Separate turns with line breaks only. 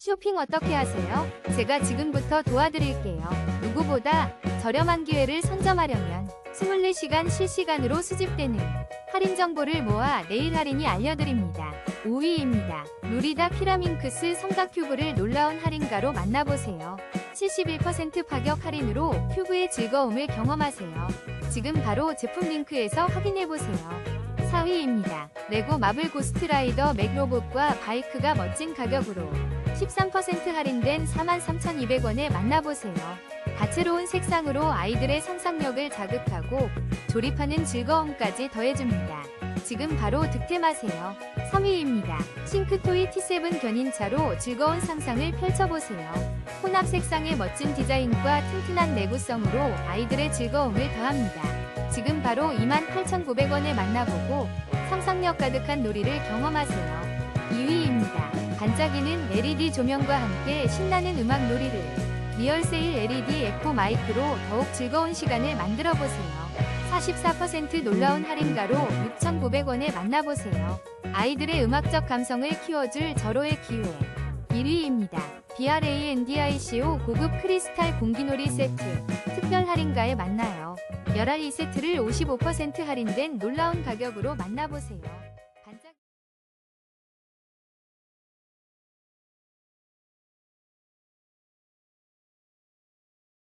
쇼핑 어떻게 하세요? 제가 지금부터 도와드릴게요. 누구보다 저렴한 기회를 선점하려면 24시간 실시간으로 수집되는 할인 정보를 모아 내일 할인이 알려드립니다. 5위입니다. 루리다 피라밍크스 삼각 큐브를 놀라운 할인가로 만나보세요. 71% 파격 할인으로 큐브의 즐거움을 경험하세요. 지금 바로 제품 링크에서 확인해보세요. 4위입니다. 레고 마블 고스트라이더 맥로봇과 바이크가 멋진 가격으로 13% 할인된 43,200원에 만나보세요. 다채로운 색상으로 아이들의 상상력을 자극하고 조립하는 즐거움까지 더해줍니다. 지금 바로 득템하세요. 3위입니다. 싱크토이 T7 견인차로 즐거운 상상을 펼쳐보세요. 혼합 색상의 멋진 디자인과 튼튼한 내구성으로 아이들의 즐거움을 더합니다. 지금 바로 28,900원에 만나보고 상상력 가득한 놀이를 경험하세요. 2위입니다. 반짝이는 LED 조명과 함께 신나는 음악 놀이를 리얼세일 LED 에코 마이크로 더욱 즐거운 시간을 만들어 보세요. 44% 놀라운 할인가로 6,900원에 만나보세요. 아이들의 음악적 감성을 키워줄 절호의 기회. 1위입니다. BRANDICO 고급 크리스탈 공기놀이 세트. 특별 할인가에 만나요. 열알 2세트를 55% 할인된 놀라운 가격으로 만나보세요.